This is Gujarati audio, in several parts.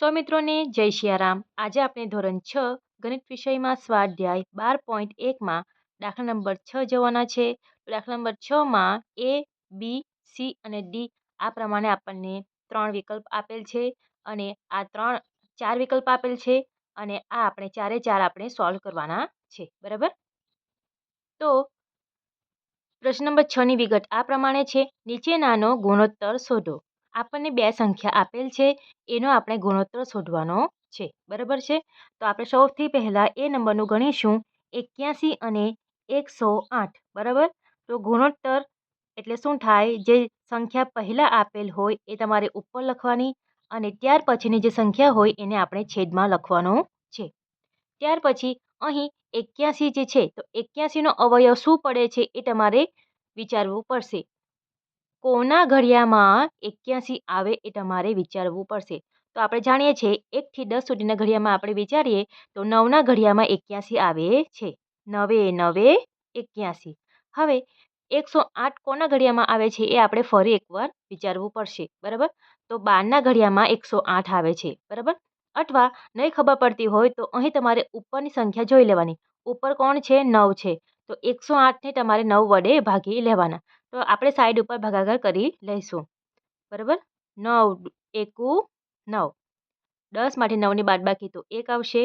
સો મિત્રોને જય શિયારામ. આજે આપણે ધોરણ છ, ગણિત વિષયમાં સ્વાધ્યાય બાર પોઈન્ટ એકમાં દાખલા નંબર છ જોવાના છે. દાખલા નંબર છમાં એ બી સી અને ડી આ પ્રમાણે આપણને ત્રણ વિકલ્પ આપેલ છે અને આ ત્રણ, ચાર વિકલ્પ આપેલ છે અને આ આપણે ચારે ચાર આપણે સોલ્વ કરવાના છે. બરાબર? તો પ્રશ્ન નંબર છની વિગત આ પ્રમાણે છે. નીચેનાનો ગુણોત્તર શોધો. આપણને બે સંખ્યા આપેલ છે, એનો આપણે ગુણોત્તર શોધવાનો છે. બરાબર છે? તો આપણે સૌથી પહેલાં એ નંબરનું ગણીશું, એક્યાસી અને એકસો આઠ. બરાબર? તો ગુણોત્તર એટલે શું થાય? જે સંખ્યા પહેલાં આપેલ હોય એ તમારે ઉપર લખવાની અને ત્યાર પછીની જે સંખ્યા હોય એને આપણે છેદમાં લખવાનો છે. ત્યાર પછી અહીં એક્યાસી જે છે, તો એક્યાસીનો અવયવ શું પડે છે એ તમારે વિચારવું પડશે. કોના ઘડિયામાં એક્યાસી આવે એ તમારે વિચારવું પડશે. તો આપણે જાણીએ છીએ, એકથી દસ સુધીના ઘડિયામાં આપણે વિચારીએ, તો નવના ઘડિયામાં એક્યાસી આવે છે. નવે નવે, એક્યાસી. હવે, એકસો આઠ કોના ઘડિયામાં આવે છે એ આપણે ફરી એકવાર વિચારવું પડશે, બરાબર? તો બારના ઘડિયામાં એકસો આઠ આવે છે, બરાબર? અથવા નહીં ખબર પડતી હોય તો અહીં તમારે ઉપરની સંખ્યા જોઈ લેવાની. ઉપર કોણ છે? નવ છે. તો એકસો આઠને તમારે નવ વડે ભાગી લેવાના. તો આપણે સાઈડ ઉપર ભાગાકાર કરી લઈશું. બરાબર? નવ, એકુ, નવ. દસમાંથી નવની બાદબાકી તો એક આવશે.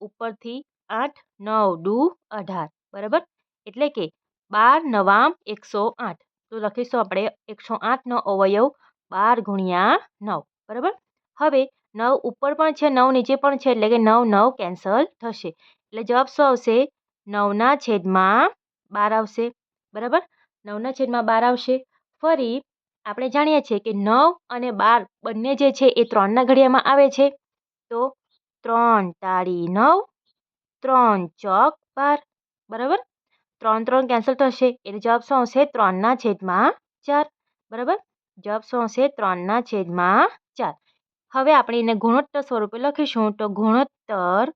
ઉપરથી આઠ, નવ, દુ, અઢાર. બરાબર? એટલે કે બાર, નવામ, એકસો આઠ. તો લખીશું આપણે એકસો આઠનો અવયવ બાર ગુણ્યા નવ. બરાબર? હવે નવ ઉપર પણ છે, નવ નીચે પણ છે, એટલે કે નવ નવ કેન્સલ થશે. એટલે જવાબ શું આવશે? નવના છેદમાં બાર આવશે. બરાબર? નવના છેદમાં બાર આવશે. ફરી આપણે જાણીએ છીએ કે નવ અને બાર બંને જે છે એ ત્રણના ઘડિયામાં આવે છે. તો ત્રણ તાળી નવ, ત્રણ ચોક બાર, બરાબર? ત્રણ ત્રણ કેન્સલ થશે એટલે જવાબ શું આવશે? ત્રણના છેદમાં ચાર, બરાબર? જવાબ શું આવશે? ત્રણના છેદમાં ચાર. હવે આપણે એને ગુણોત્તર સ્વરૂપે લખીશું તો ગુણોત્તર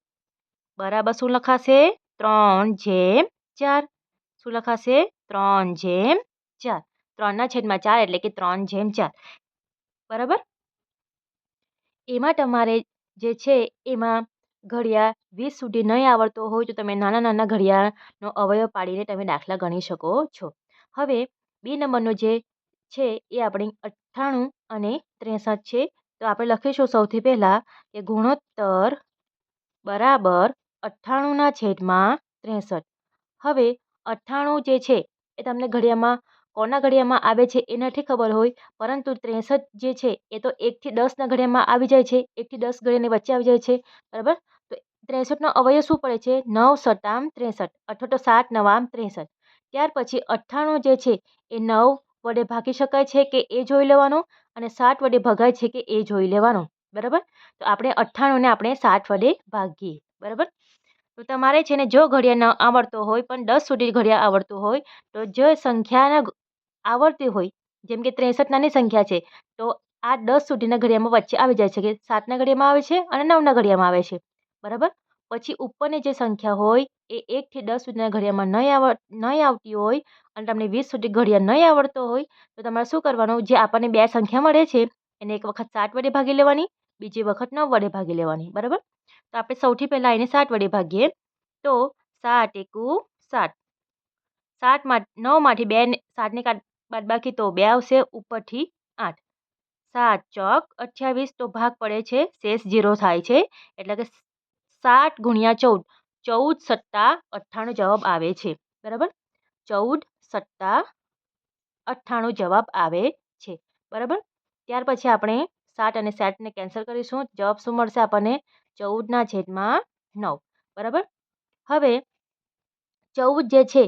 બરાબર શું લખાશે? ત્રણ જેમ ચાર. શું લખાશે? ત્રણ જેમ ચાર. ત્રણના છેદમાં ચાર એટલે કે ત્રણ જેમ ચાર. બરાબર? એમાં તમારે જે છે એમાં ઘડિયાળ વીસ સુધી નહીં આવડતો હોય તો તમે નાના નાના ઘડિયાળનો અવયવ પાડીને તમે દાખલા ગણી શકો છો. હવે બે નંબરનો જે છે એ આપણી અઠ્ઠાણું અને ત્રેસઠ છે. તો આપણે લખીશું સૌથી પહેલાં કે ગુણોત્તર બરાબર અઠ્ઠાણુંના છેદમાં ત્રેસઠ. હવે અઠ્ઠાણું જે છે એ તમને ઘડિયામાં કોના ઘડિયામાં આવે છે એ નથી ખબર હોય, પરંતુ ત્રેસઠ જે છે એ તો એકથી દસના ઘડિયામાં આવી જાય છે, એકથી દસ ઘડિયાની વચ્ચે આવી જાય છે, બરાબર? તો ત્રેસઠનો અવયવ શું પડે છે? નવ સતામ ત્રેસઠ અથવા તો સાત, નવામ ત્રેસઠ. ત્યાર પછી અઠ્ઠાણું જે છે એ નવ વડે ભાગી શકાય છે કે એ જોઈ લેવાનું અને સાત વડે ભગાય છે કે એ જોઈ લેવાનું, બરાબર? તો આપણે અઠ્ઠાણુંને આપણે સાત વડે ભાગીએ, બરાબર? તો તમારે છે ને જો ઘડિયા ન આવડતો હોય, પણ દસ સુધી ઘડિયા આવડતું હોય, તો જે સંખ્યાના આવડતી હોય, જેમ કે ત્રેસઠ નાની સંખ્યા છે, તો આ દસ સુધીના ઘડિયામાં વચ્ચે આવી જાય છે કે સાતના ઘડિયામાં આવે છે અને નવના ઘડિયામાં આવે છે. બરાબર? પછી ઉપરની જે સંખ્યા હોય, એ એકથી દસ સુધીના ઘડિયામાં નહીં આવ નહીં આવતી હોય અને તમને વીસ સુધી ઘડિયા નહીં આવડતો હોય, તો તમારે શું કરવાનું? જે આપણને બે સંખ્યા મળે છે, એને એક વખત સાત વડે ભાગી લેવાની બીજી વખત નવ વડે ભાગી લેવાની, બરાબર? તો આપણે સૌથી પહેલાં એને સાત વડે ભાગીએ. તો સાત એકુ સાત. સાતમાં નવમાંથી બે સાતને બાદ બાદબાકી તો બે આવશે ઉપરથી આઠ. સાત ચોક અઠ્યાવીસ તો ભાગ પડે છે, શેષ ઝીરો થાય છે, એટલે કે સાત ગુણ્યા ચૌદ. ચૌદ સત્તા અઠ્ઠાણું જવાબ આવે છે, બરાબર? ચૌદ સત્તા અઠ્ઠાણું જવાબ આવે છે, બરાબર? ત્યાર પછી આપણે સાત અને સાતને કેન્સલ કરીશું. જવાબ શું મળશે આપણને? ચૌદના છેદમાં નવ. બરાબર? હવે ચૌદ જે છે,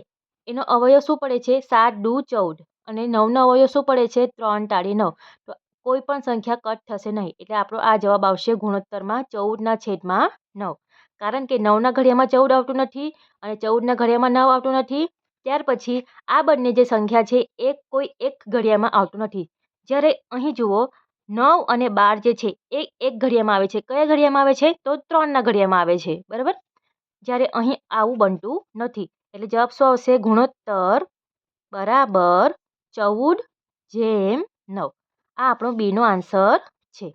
એનો અવયવ શું પડે છે? સાત દુ ચૌદ. અને નવનો અવયવ શું પડે છે? ત્રણ તાળી નવ. તો કોઈ પણ સંખ્યા કટ થશે નહીં. એટલે આપણો આ જવાબ આવશે ગુણોત્તરમાં ચૌદના છેદમાં નવ. કારણ કે નવના ઘડિયામાં ચૌદ આવતું નથી અને ચૌદના ઘડિયામાં નવ આવતું નથી. ત્યાર પછી આ બંને જે સંખ્યા છે, એ કોઈ એક ઘડિયામાં આવતું નથી. જ્યારે અહીં જુઓ નવ અને બાર જે છે, એ એક ઘડિયામાં આવે છે. કયા ઘડિયામાં આવે છે? તો ત્રણના ઘડિયામાં આવે છે. બરાબર? જ્યારે અહીં આવું બનતું નથી. એટલે જવાબ શું આવશે? ગુણોત્તર બરાબર ચૌદ જેમ નવ. આ આપણો બીનો આન્સર છે.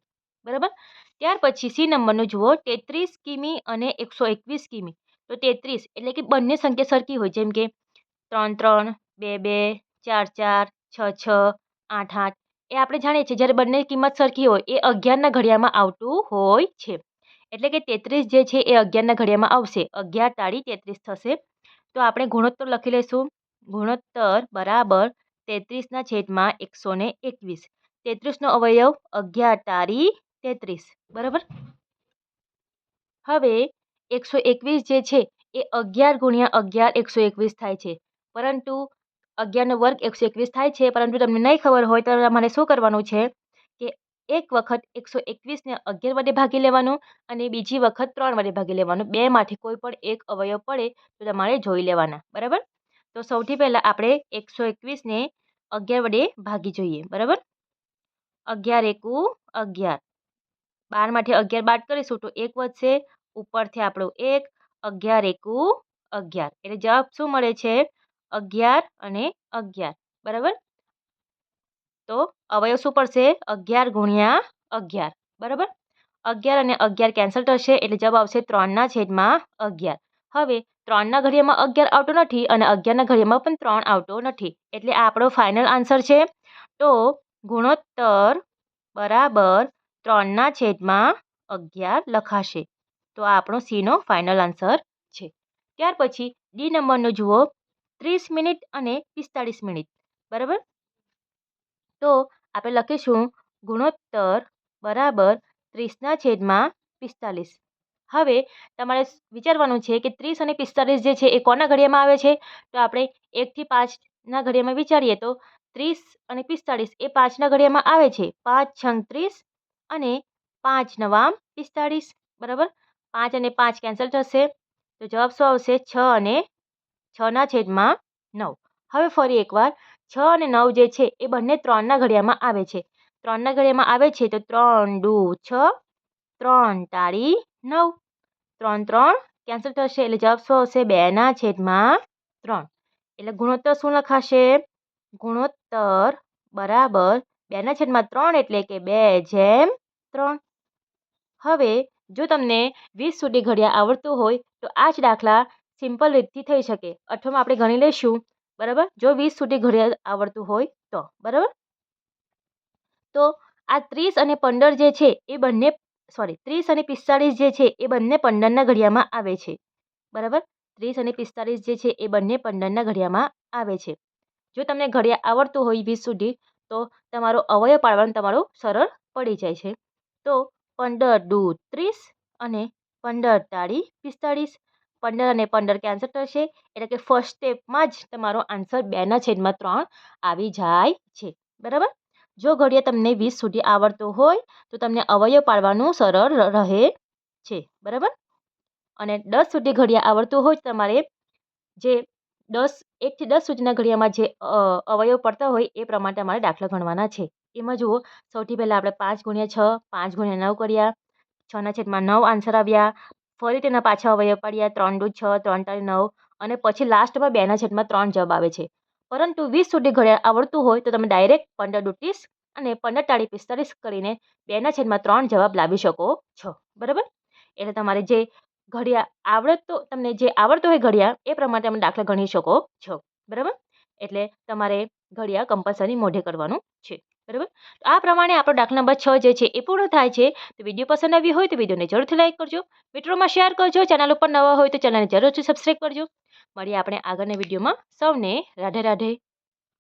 બરાબર? ત્યાર પછી સી નંબરનું જુઓ. તેત્રીસ કિમી અને એકસો એકવીસ કિમી. તો તેત્રીસ એટલે કે બંને સંખ્યા સરખી હોય. જેમ કે ત્રણ ત્રણ, બે બે, ચાર ચાર, છ છ, આઠ આઠ એ આપણે જાણીએ છીએ, જ્યારે બંને કિંમત સરખી હોય, એ અગિયારના ઘડિયામાં આવતું હોય છે. એટલે કે તેત્રીસ જે છે, એ અગિયારના ઘડિયામાં આવશે. અગિયાર તાળી તેત્રીસ થશે. તો આપણે ગુણોત્તર લખી લઈશું. ગુણોત્તર બરાબર તેત્રીસના છેદમાં એકસો ને એકવીસ. તેત્રીસનો અવયવ અગિયાર તારી તેત્રીસ. બરાબર? હવે એકસો એકવીસ જે છે, એ અગિયાર ગુણ્યા અગિયાર એકસો એકવીસ થાય છે. પરંતુ અગિયારનો વર્ગ એકસો એકવીસ થાય છે, પરંતુ તમને નહીં ખબર હોય તો તમારે શું કરવાનું છે કે એક વખત એકસો એકવીસને અગિયાર વડે ભાગી લેવાનું અને બીજી વખત ત્રણ વડે ભાગી લેવાનું. બેમાંથી કોઈ પણ એક અવયવ પડે તો તમારે જોઈ લેવાના. બરાબર? તો સૌથી પહેલાં આપણે એકસો એકવીસને અગિયાર વડે ભાગી જોઈએ. બરાબર? અગિયાર એકુ અગિયાર. બારમાંથી અગિયાર બાદ કરીશું તો એક વધશે. ઉપરથી આપણું એક, અગિયાર એકુ અગિયાર. એટલે જવાબ શું મળે છે? અગિયાર અને અગિયાર, બરાબર? તો અવયવ શું પડશે? અગિયાર ગુણ્યા અગિયાર, બરાબર? અગિયાર અને અગિયાર કેન્સલ થશે એટલે જવાબ આવશે ત્રણના છેદમાં અગિયાર. હવે ત્રણના ઘડિયામાં અગિયાર આવતો નથી અને અગિયારના ઘડિયામાં પણ ત્રણ આવતો નથી. એટલે આ આપણો ફાઇનલ આન્સર છે. તો ગુણોત્તર બરાબર ત્રણના છેદમાં અગિયાર લખાશે. તો આ આપણો સીનો ફાઇનલ આન્સર છે. ત્યાર પછી ડી નંબરનો જુઓ. ત્રીસ મિનિટ અને પિસ્તાળીસ મિનિટ. બરાબર? તો આપણે લખીશું ગુણોત્તર બરાબર ત્રીસના છેદમાં પિસ્તાલીસ હવે તમારે વિચારવાનું છે કે ત્રીસ અને પિસ્તાલીસ જે છે એ કોના ઘડિયામાં આવે છે? તો આપણે એકથી પાંચના ઘડિયામાં વિચારીએ તો ત્રીસ અને પિસ્તાળીસ એ પાંચના ઘડિયામાં આવે છે. પાંચ છંગ ત્રીસ અને પાંચ નવામ પિસ્તાળીસ. બરાબર? પાંચ અને પાંચ કેન્સલ થશે. તો જવાબ શું આવશે? છ અને છના છેદમાં નવ. હવે ફરી એકવાર, છ અને નવ જે છે, એ બંને ત્રણના ઘડિયામાં આવે છે. ત્રણના ઘડિયામાં આવે છે તો ત્રણ, દુ, છ, ત્રણ તાળી નવ. ત્રણ ત્રણ કેન્સલ થશે એટલે જવાબ શું આવશે? બેના છેદમાં ત્રણ. એટલે ગુણોત્તર શું લખાશે? ગુણોત્તર બરાબર બેના છેદમાં ત્રણ એટલે કે બે જેમ ત્રણ. હવે જો તમને વીસ સુધી ઘડિયા આવડતું હોય તો આ જ દાખલા સિમ્પલ રીતથી થઈ શકે. અઠવામાં આપણે ગણી લઈશું, બરાબર? જો વીસ સુધી ઘડિયાળ આવડતું હોય તો, બરાબર? તો આ ત્રીસ અને પંદર જે છે, એ બંને સોરી ત્રીસ અને પિસ્તાળીસ જે છે, એ બંને પંદરના ઘડિયામાં આવે છે. બરાબર? ત્રીસ અને પિસ્તાળીસ જે છે, એ બંને પંદરના ઘડિયામાં આવે છે. જો તમને ઘડિયા આવડતું હોય વીસ સુધી, તો તમારો અવયવ પાડવાનું તમારું સરળ પડી જાય છે. તો પંદર દૂ ત્રીસ અને પંદર તાળી પિસ્તાળીસ. પંદર અને પંદર કેન્સલ થશે. એટલે કે ફર્સ્ટ સ્ટેપમાં જ તમારો આન્સર બેના છેદમાં ત્રણ આવી જાય છે. બરાબર? જો ઘડિયા તમને વીસ સુધી આવડતું હોય, તો તમને અવયવ પાડવાનું સરળ રહે છે. બરાબર? અને દસ સુધી ઘડિયા આવડતું હોય તમારે જે દસ એકથી દસ સુધીના ઘડિયામાં જે અવયવ પડતા હોય, એ પ્રમાણે તમારે દાખલા ગણવાના છે. એમાં જુઓ, સૌથી પહેલાં આપણે પાંચ ગુણ્યા છ, પાંચ ગુણ્યા નવ કર્યા. છના છેદમાં નવ આન્સર આવ્યા. ફરી તેના પાછા અવયવ પડ્યા ત્રણ દુ છ, ત્રણ તાળી નવ અને પછી લાસ્ટમાં બેના છેદમાં ત્રણ જવાબ આવે છે. પરંતુ વીસ સુધી ઘડિયાળ આવડતું હોય તો તમે ડાયરેક્ટ પંદર દુ અને પંદર તાળી પિસ્તાલીસ કરીને બેના છેદમાં ત્રણ જવાબ લાવી શકો છો. બરાબર? એટલે તમારે જે ઘડિયાળ આવડતો, તમને જે આવડતો હોય ઘડિયાળ એ પ્રમાણે તમે દાખલા ગણી શકો છો. બરાબર? એટલે તમારે ઘડિયાળ કમ્પલસરી મોઢે કરવાનું છે. બરાબર? આ પ્રમાણે આપણો દાખલા નંબર છ જે છે એ પૂર્ણ થાય છે. તો વીડિયો પસંદ આવી હોય તો વિડીયોને જરૂરથી લાઇક કરજો. મિત્રોમાં શેર કરજો. ચેનલ ઉપર નવા હોય તો ચેનલને જરૂરથી સબસ્ક્રાઈબ કરજો. મળીએ આપણે આગળના વિડીયોમાં. સૌને રાધે રાધે.